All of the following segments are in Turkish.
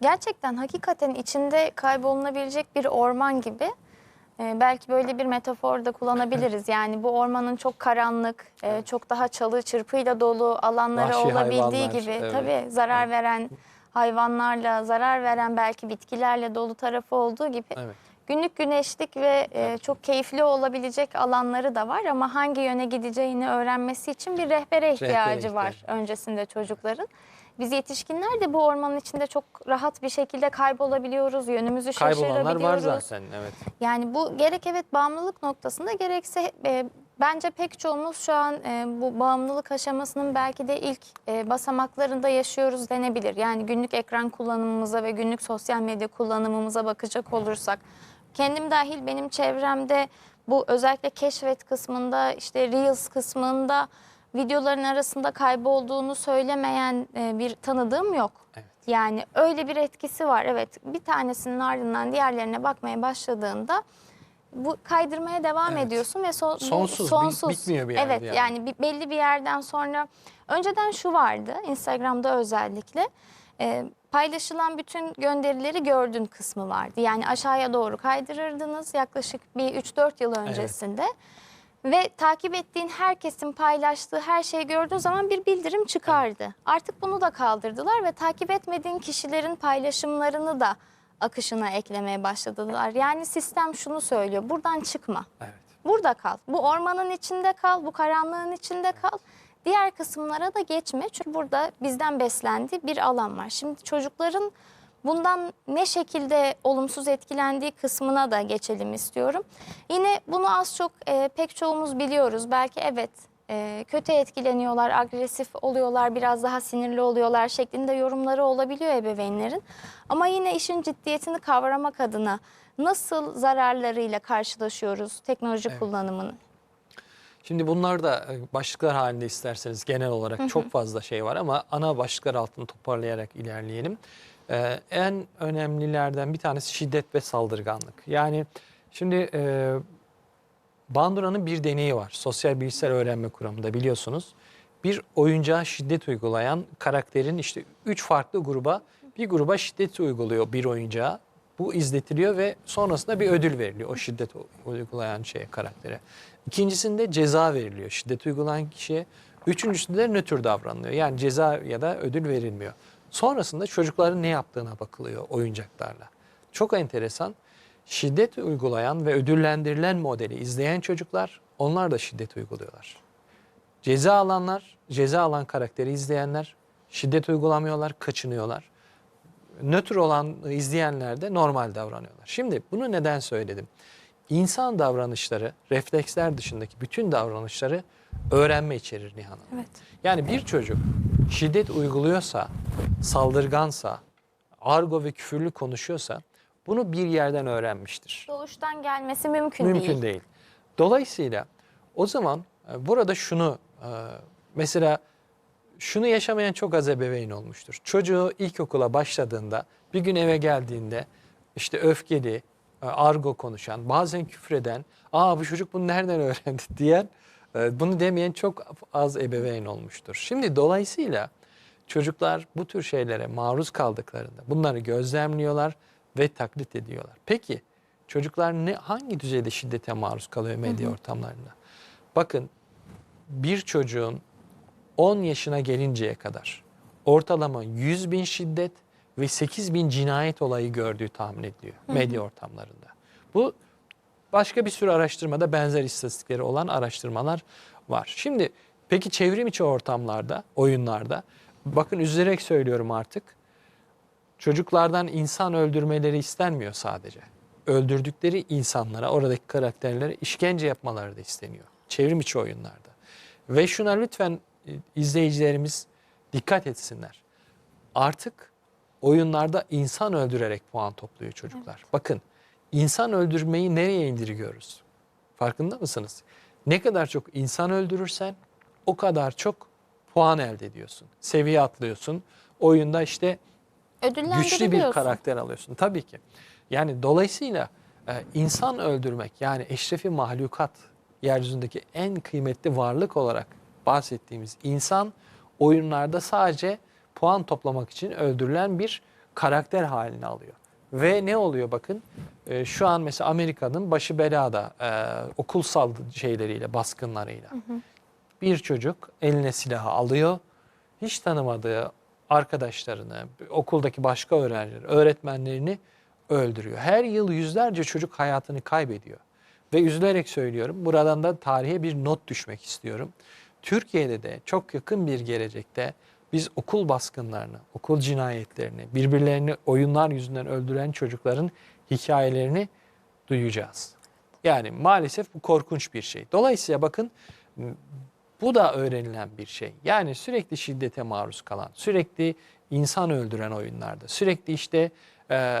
Gerçekten hakikaten içinde kaybolunabilecek bir orman gibi. Ee, belki böyle bir metafor da kullanabiliriz. Yani bu ormanın çok karanlık, e, çok daha çalı çırpıyla dolu alanları Vahşi olabildiği hayvanlar, gibi evet. tabii zarar veren hayvanlarla, zarar veren belki bitkilerle dolu tarafı olduğu gibi Evet. günlük güneşlik ve e, çok keyifli olabilecek alanları da var ama hangi yöne gideceğini öğrenmesi için bir rehbere ihtiyacı var ihtiyacı. öncesinde çocukların. Biz yetişkinler de bu ormanın içinde çok rahat bir şekilde kaybolabiliyoruz, yönümüzü Kaybolanlar var şaşırabiliyoruz. zaten evet. Yani bu gerek evet bağımlılık noktasında gerekse e, bence pek çoğumuz şu an e, bu bağımlılık aşamasının belki de ilk e, basamaklarında yaşıyoruz denebilir. Yani günlük ekran kullanımımıza ve günlük sosyal medya kullanımımıza bakacak olursak kendim dahil benim çevremde bu özellikle keşfet kısmında işte Reels kısmında videoların arasında kaybolduğunu söylemeyen e, bir tanıdığım yok. Evet. Yani öyle bir etkisi var. Evet bir tanesinin ardından diğerlerine bakmaya başladığında bu kaydırmaya devam Evet. ediyorsun ve bu Sonsuz, sonsuz. bitmiyor bir yerde Evet yani. yani belli bir yerden sonra önceden şu vardı Instagram'da özellikle e, paylaşılan bütün gönderileri gördün kısmı vardı. Yani aşağıya doğru kaydırırdınız yaklaşık bir 3-4 yıl öncesinde. Ve takip ettiğin herkesin paylaştığı her şeyi gördüğün zaman bir bildirim çıkardı. Artık bunu da kaldırdılar ve takip etmediğin kişilerin paylaşımlarını da akışına eklemeye başladılar. Yani sistem şunu söylüyor. Buradan çıkma. Evet. Burada kal. Bu ormanın içinde kal, bu karanlığın içinde kal. Diğer kısımlara da geçme. Çünkü burada bizden beslendiği bir alan var. Şimdi çocukların bundan ne şekilde olumsuz etkilendiği kısmına da geçelim istiyorum. Yine bunu az çok e, pek çoğumuz biliyoruz. Belki evet e, kötü etkileniyorlar, agresif oluyorlar, biraz daha sinirli oluyorlar şeklinde yorumları olabiliyor ebeveynlerin. Ama yine işin ciddiyetini kavramak adına nasıl zararlarıyla karşılaşıyoruz teknoloji Evet. kullanımının? Şimdi bunlar da e, başlıklar halinde isterseniz genel olarak çok fazla şey var ama ana başlıklar altını toparlayarak ilerleyelim. Ee, en önemlilerden bir tanesi şiddet ve saldırganlık. Yani şimdi e, Bandura'nın bir deneyi var. Sosyal bilgisayar öğrenme kuramında biliyorsunuz. Bir oyuncağa şiddet uygulayan karakterin işte üç farklı gruba bir gruba şiddet uyguluyor bir oyuncağa. Bu izletiliyor ve sonrasında bir ödül veriliyor o şiddet uygulayan şeye karaktere. İkincisinde ceza veriliyor şiddet uygulayan kişiye. Üçüncüsünde de nötr davranılıyor. Yani ceza ya da ödül verilmiyor. Sonrasında çocukların ne yaptığına bakılıyor oyuncaklarla. Çok enteresan. Şiddet uygulayan ve ödüllendirilen modeli izleyen çocuklar onlar da şiddet uyguluyorlar. Ceza alanlar, ceza alan karakteri izleyenler şiddet uygulamıyorlar, kaçınıyorlar. Nötr olan izleyenler de normal davranıyorlar. Şimdi bunu neden söyledim? İnsan davranışları, refleksler dışındaki bütün davranışları öğrenme içerir Nihan Hanım. Evet. Yani bir çocuk şiddet uyguluyorsa, saldırgansa, argo ve küfürlü konuşuyorsa bunu bir yerden öğrenmiştir. Doğuştan gelmesi mümkün, Mümkün değil. değil. Dolayısıyla o zaman e, burada şunu e, mesela şunu yaşamayan çok az ebeveyn olmuştur. Çocuğu ilkokula başladığında bir gün eve geldiğinde işte öfkeli, e, argo konuşan, bazen küfreden, aa bu çocuk bunu nereden öğrendi diyen, bunu demeyen çok az ebeveyn olmuştur. Şimdi dolayısıyla çocuklar bu tür şeylere maruz kaldıklarında bunları gözlemliyorlar ve taklit ediyorlar. Peki çocuklar ne hangi düzeyde şiddete maruz kalıyor medya ortamlarında? Bakın bir çocuğun 10 yaşına gelinceye kadar ortalama 100 bin şiddet ve 8 bin cinayet olayı gördüğü tahmin ediliyor medya ortamlarında. Bu başka bir sürü araştırmada benzer istatistikleri olan araştırmalar var. Şimdi peki çevrim içi ortamlarda, oyunlarda bakın üzülerek söylüyorum artık çocuklardan insan öldürmeleri istenmiyor sadece. Öldürdükleri insanlara, oradaki karakterlere işkence yapmaları da isteniyor. Çevrim içi oyunlarda. Ve şuna lütfen e, izleyicilerimiz dikkat etsinler. Artık oyunlarda insan öldürerek puan topluyor çocuklar. Bakın insan öldürmeyi nereye indirgiyoruz? Farkında mısınız? Ne kadar çok insan öldürürsen o kadar çok puan elde ediyorsun. Seviye atlıyorsun. Oyunda işte güçlü bir karakter alıyorsun tabii ki. Yani dolayısıyla e, insan öldürmek yani eşrefi mahlukat yeryüzündeki en kıymetli varlık olarak bahsettiğimiz insan oyunlarda sadece puan toplamak için öldürülen bir karakter halini alıyor. Ve ne oluyor bakın e, şu an mesela Amerika'nın başı belada e, okulsal şeyleriyle baskınlarıyla. Bir çocuk eline silahı alıyor. Hiç tanımadığı arkadaşlarını, okuldaki başka öğrencileri, öğretmenlerini öldürüyor. Her yıl yüzlerce çocuk hayatını kaybediyor. Ve üzülerek söylüyorum, buradan da tarihe bir not düşmek istiyorum. Türkiye'de de çok yakın bir gelecekte biz okul baskınlarını, okul cinayetlerini, birbirlerini oyunlar yüzünden öldüren çocukların hikayelerini duyacağız. Yani maalesef bu korkunç bir şey. Dolayısıyla bakın bu da öğrenilen bir şey. Yani sürekli şiddete maruz kalan, sürekli insan öldüren oyunlarda, sürekli işte e,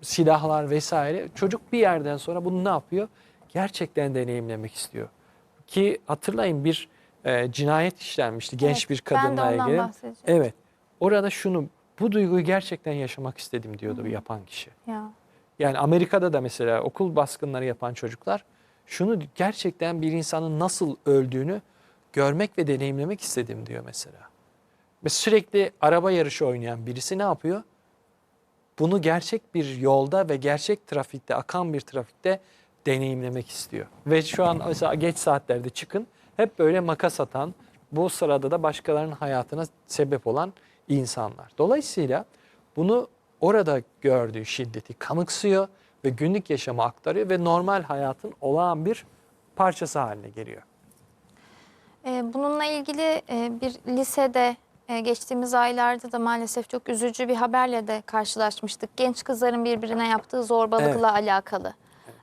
silahlar vesaire çocuk bir yerden sonra bunu ne yapıyor? Gerçekten deneyimlemek istiyor. Ki hatırlayın bir e, cinayet işlenmişti genç Evet, bir ben de kadınla ilgili. Evet. Orada şunu bu duyguyu gerçekten yaşamak istedim diyordu yapan kişi. Ya. Yani Amerika'da da mesela okul baskınları yapan çocuklar şunu gerçekten bir insanın nasıl öldüğünü görmek ve deneyimlemek istedim diyor mesela. Ve sürekli araba yarışı oynayan birisi ne yapıyor? Bunu gerçek bir yolda ve gerçek trafikte, akan bir trafikte deneyimlemek istiyor. Ve şu an mesela geç saatlerde çıkın hep böyle makas atan, bu sırada da başkalarının hayatına sebep olan insanlar. Dolayısıyla bunu orada gördüğü şiddeti kanıksıyor ve günlük yaşama aktarıyor ve normal hayatın olağan bir parçası haline geliyor. Ee, Bununla ilgili e, bir lisede e, geçtiğimiz aylarda da maalesef çok üzücü bir haberle de karşılaşmıştık. Genç kızların birbirine yaptığı zorbalıkla alakalı.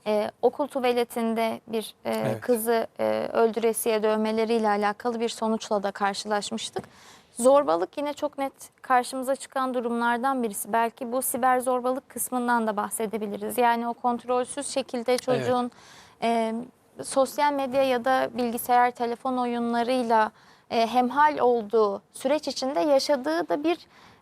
Ee, okul tuvaletinde bir e, Evet. kızı e, öldüresiye dövmeleriyle alakalı bir sonuçla da karşılaşmıştık. Zorbalık yine çok net karşımıza çıkan durumlardan birisi. Belki bu siber zorbalık kısmından da bahsedebiliriz. Yani o kontrolsüz şekilde çocuğun e, sosyal medya ya da bilgisayar, telefon oyunlarıyla e, hemhal olduğu süreç içinde yaşadığı da bir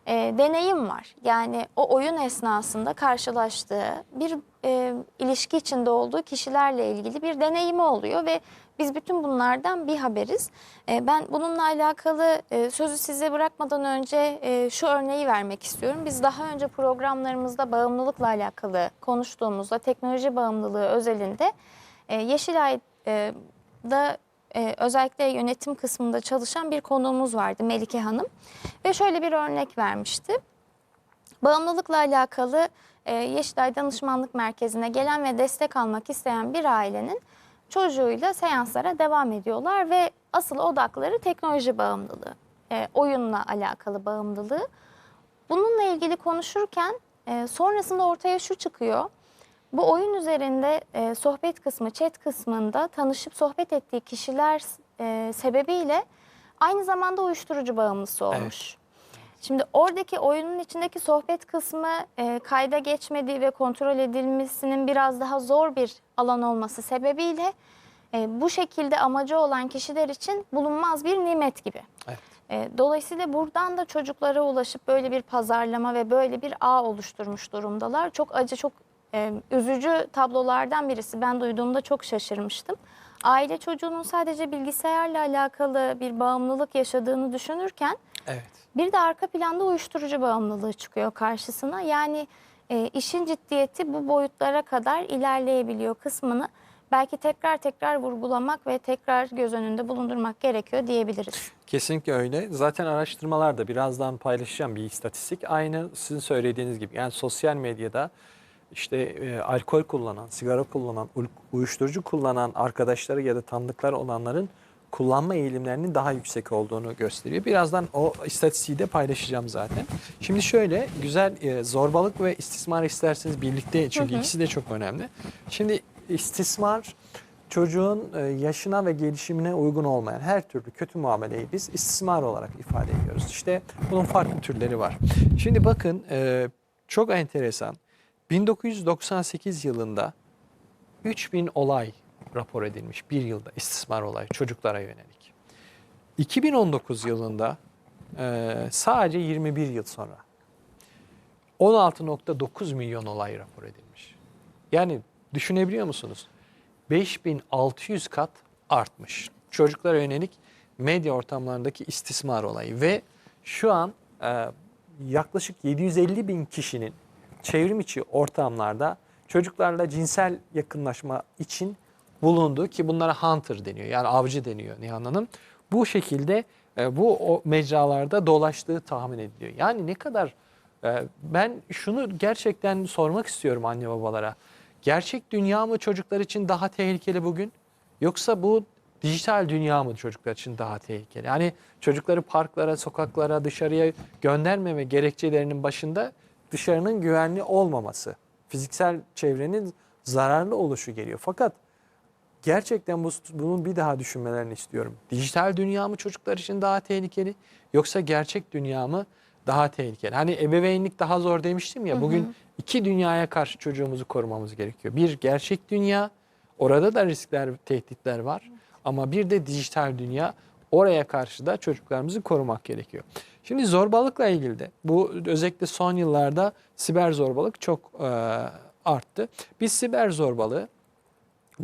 e, deneyim var. Yani o oyun esnasında karşılaştığı bir e, ilişki içinde olduğu kişilerle ilgili bir deneyimi oluyor ve biz bütün bunlardan bir haberiz. E, ben bununla alakalı e, sözü size bırakmadan önce e, şu örneği vermek istiyorum. Biz daha önce programlarımızda bağımlılıkla alakalı konuştuğumuzda teknoloji bağımlılığı özelinde e, Yeşilay'da e, özellikle yönetim kısmında çalışan bir konuğumuz vardı Melike Hanım. Ve şöyle bir örnek vermişti. Bağımlılıkla alakalı e, Yeşilay Danışmanlık Merkezi'ne gelen ve destek almak isteyen bir ailenin çocuğuyla seanslara devam ediyorlar ve asıl odakları teknoloji bağımlılığı, e, oyunla alakalı bağımlılığı. Bununla ilgili konuşurken e, sonrasında ortaya şu çıkıyor. Bu oyun üzerinde e, sohbet kısmı, chat kısmında tanışıp sohbet ettiği kişiler e, sebebiyle aynı zamanda uyuşturucu bağımlısı olmuş. Şimdi oradaki oyunun içindeki sohbet kısmı e, kayda geçmediği ve kontrol edilmesinin biraz daha zor bir alan olması sebebiyle e, bu şekilde amacı olan kişiler için bulunmaz bir nimet gibi. Evet. E, Dolayısıyla buradan da çocuklara ulaşıp böyle bir pazarlama ve böyle bir ağ oluşturmuş durumdalar. Çok acı, çok e, üzücü tablolardan birisi. Ben duyduğumda çok şaşırmıştım. Aile çocuğunun sadece bilgisayarla alakalı bir bağımlılık yaşadığını düşünürken Evet. bir de arka planda uyuşturucu bağımlılığı çıkıyor karşısına. Yani e, işin ciddiyeti bu boyutlara kadar ilerleyebiliyor kısmını belki tekrar tekrar vurgulamak ve tekrar göz önünde bulundurmak gerekiyor diyebiliriz. Kesinlikle öyle. Zaten araştırmalarda birazdan paylaşacağım bir istatistik. Aynı sizin söylediğiniz gibi. Yani sosyal medyada işte e, alkol kullanan, sigara kullanan, uy- uyuşturucu kullanan arkadaşları ya da tanıdıkları olanların kullanma eğilimlerinin daha yüksek olduğunu gösteriyor. Birazdan o istatistiği de paylaşacağım zaten. Şimdi şöyle güzel e, zorbalık ve istismar isterseniz birlikte çünkü ikisi de çok önemli. Şimdi istismar çocuğun e, yaşına ve gelişimine uygun olmayan her türlü kötü muameleyi biz istismar olarak ifade ediyoruz. İşte bunun farklı türleri var. Şimdi bakın e, çok enteresan. 1998 yılında 3000 olay rapor edilmiş bir yılda istismar olayı çocuklara yönelik. 2019 yılında e, sadece 21 yıl sonra 16.9 milyon olay rapor edilmiş. Yani düşünebiliyor musunuz? 5600 kat artmış. Çocuklara yönelik medya ortamlarındaki istismar olayı ve şu an e, yaklaşık 750 bin kişinin çevrim içi ortamlarda çocuklarla cinsel yakınlaşma için bulundu ki bunlara hunter deniyor yani avcı deniyor Nihan Hanım. Bu şekilde e, bu o mecralarda dolaştığı tahmin ediliyor. Yani ne kadar e, ben şunu gerçekten sormak istiyorum anne babalara. Gerçek dünya mı çocuklar için daha tehlikeli bugün? Yoksa bu dijital dünya mı çocuklar için daha tehlikeli? Yani çocukları parklara, sokaklara, dışarıya göndermeme gerekçelerinin başında dışarının güvenli olmaması, fiziksel çevrenin zararlı oluşu geliyor. Fakat gerçekten bu, bunun bir daha düşünmelerini istiyorum. Dijital dünya mı çocuklar için daha tehlikeli yoksa gerçek dünya mı daha tehlikeli? Hani ebeveynlik daha zor demiştim ya bugün iki dünyaya karşı çocuğumuzu korumamız gerekiyor. Bir gerçek dünya orada da riskler, tehditler var ama bir de dijital dünya oraya karşı da çocuklarımızı korumak gerekiyor. Şimdi zorbalıkla ilgili de bu özellikle son yıllarda siber zorbalık çok e, arttı. Biz siber zorbalığı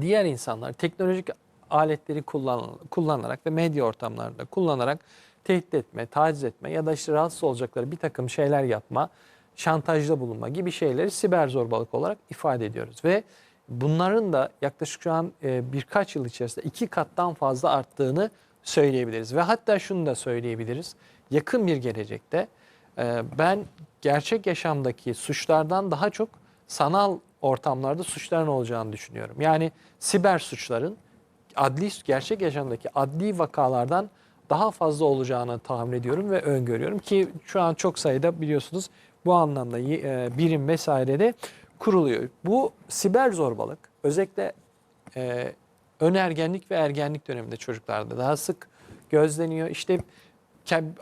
diğer insanlar teknolojik aletleri kullan, kullanarak ve medya ortamlarında kullanarak tehdit etme, taciz etme ya da işte rahatsız olacakları bir takım şeyler yapma, şantajda bulunma gibi şeyleri siber zorbalık olarak ifade ediyoruz. Ve bunların da yaklaşık şu an e, birkaç yıl içerisinde iki kattan fazla arttığını söyleyebiliriz. Ve hatta şunu da söyleyebiliriz. Yakın bir gelecekte e, ben gerçek yaşamdaki suçlardan daha çok sanal ortamlarda suçların olacağını düşünüyorum. Yani siber suçların adli gerçek yaşamdaki adli vakalardan daha fazla olacağını tahmin ediyorum ve öngörüyorum ki şu an çok sayıda biliyorsunuz bu anlamda e, birim vesaire de kuruluyor. Bu siber zorbalık özellikle e, önergenlik ve ergenlik döneminde çocuklarda daha sık gözleniyor. İşte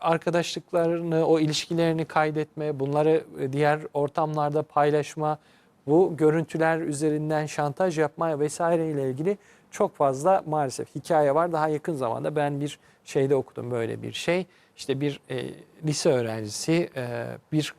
arkadaşlıklarını, o ilişkilerini kaydetme, bunları e, diğer ortamlarda paylaşma, bu görüntüler üzerinden şantaj yapma vesaire ile ilgili çok fazla maalesef hikaye var. Daha yakın zamanda ben bir şeyde okudum böyle bir şey. İşte bir e, lise öğrencisi e, bir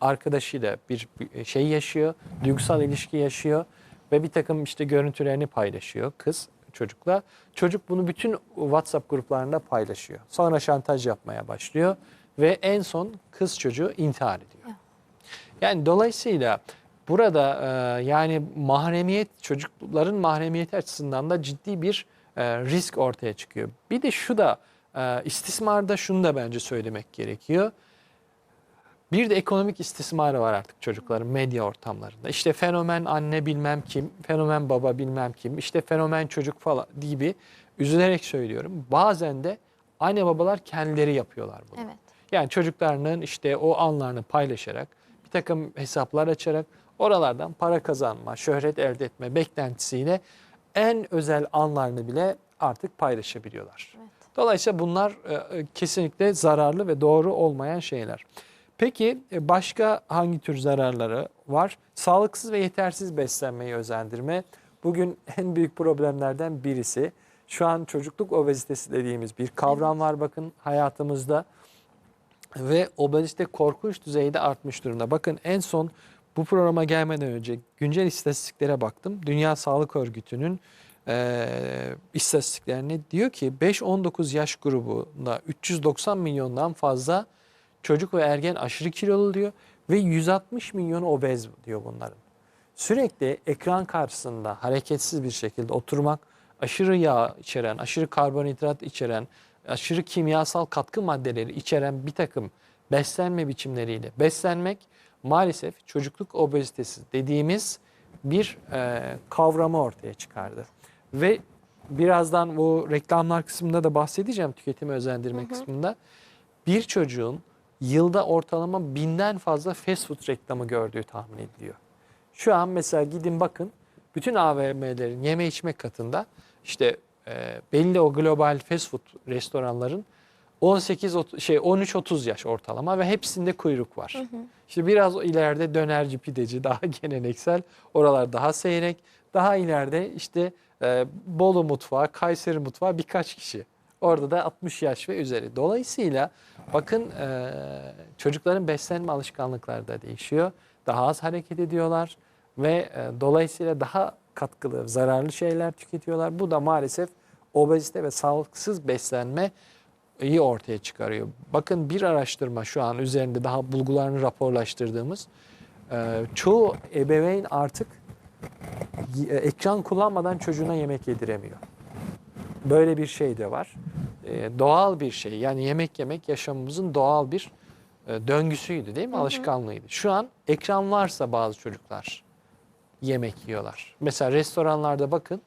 arkadaşıyla bir, bir şey yaşıyor, duygusal ilişki yaşıyor ve bir takım işte görüntülerini paylaşıyor kız çocukla. Çocuk bunu bütün WhatsApp gruplarında paylaşıyor. Sonra şantaj yapmaya başlıyor ve en son kız çocuğu intihar ediyor. Yani dolayısıyla burada e, yani mahremiyet çocukların mahremiyeti açısından da ciddi bir e, risk ortaya çıkıyor. Bir de şu da e, istismarda şunu da bence söylemek gerekiyor. Bir de ekonomik istismarı var artık çocukların medya ortamlarında. İşte fenomen anne bilmem kim, fenomen baba bilmem kim, işte fenomen çocuk falan gibi üzülerek söylüyorum. Bazen de anne babalar kendileri yapıyorlar bunu. Evet. Yani çocuklarının işte o anlarını paylaşarak, bir takım hesaplar açarak oralardan para kazanma, şöhret elde etme beklentisiyle en özel anlarını bile artık paylaşabiliyorlar. Evet. Dolayısıyla bunlar e, e, kesinlikle zararlı ve doğru olmayan şeyler. Peki e, başka hangi tür zararları var? Sağlıksız ve yetersiz beslenmeyi özendirme. Bugün en büyük problemlerden birisi. Şu an çocukluk obezitesi dediğimiz bir kavram var bakın hayatımızda. Ve obezite korkunç düzeyde artmış durumda. Bakın en son bu programa gelmeden önce güncel istatistiklere baktım. Dünya Sağlık Örgütü'nün e, istatistiklerine diyor ki 5-19 yaş grubunda 390 milyondan fazla çocuk ve ergen aşırı kilolu diyor ve 160 milyonu obez diyor bunların. Sürekli ekran karşısında hareketsiz bir şekilde oturmak, aşırı yağ içeren, aşırı karbonhidrat içeren, aşırı kimyasal katkı maddeleri içeren bir takım beslenme biçimleriyle beslenmek maalesef çocukluk obezitesi dediğimiz bir e, kavramı ortaya çıkardı. Ve birazdan bu reklamlar kısmında da bahsedeceğim tüketimi özendirme kısmında. Bir çocuğun yılda ortalama binden fazla fast food reklamı gördüğü tahmin ediliyor. Şu an mesela gidin bakın bütün AVM'lerin yeme içme katında işte e, belli o global fast food restoranların 18 ot- şey 13-30 yaş ortalama ve hepsinde kuyruk var. İşte biraz ileride dönerci, pideci daha geleneksel. Oralar daha seyrek. Daha ileride işte e, Bolu mutfağı, Kayseri mutfağı birkaç kişi. Orada da 60 yaş ve üzeri. Dolayısıyla bakın e, çocukların beslenme alışkanlıkları da değişiyor. Daha az hareket ediyorlar ve e, dolayısıyla daha katkılı, zararlı şeyler tüketiyorlar. Bu da maalesef obezite ve sağlıksız beslenme iyi ortaya çıkarıyor. Bakın bir araştırma şu an üzerinde daha bulgularını raporlaştırdığımız e, çoğu ebeveyn artık e, ekran kullanmadan çocuğuna yemek yediremiyor. Böyle bir şey de var. E, doğal bir şey. Yani yemek yemek yaşamımızın doğal bir e, döngüsüydü değil mi? Alışkanlığıydı. Şu an ekran varsa bazı çocuklar yemek yiyorlar. Mesela restoranlarda bakın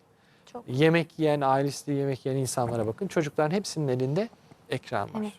Çok. yemek yiyen, ailesiyle yemek yiyen insanlara bakın. Çocukların hepsinin elinde ekran var. Evet.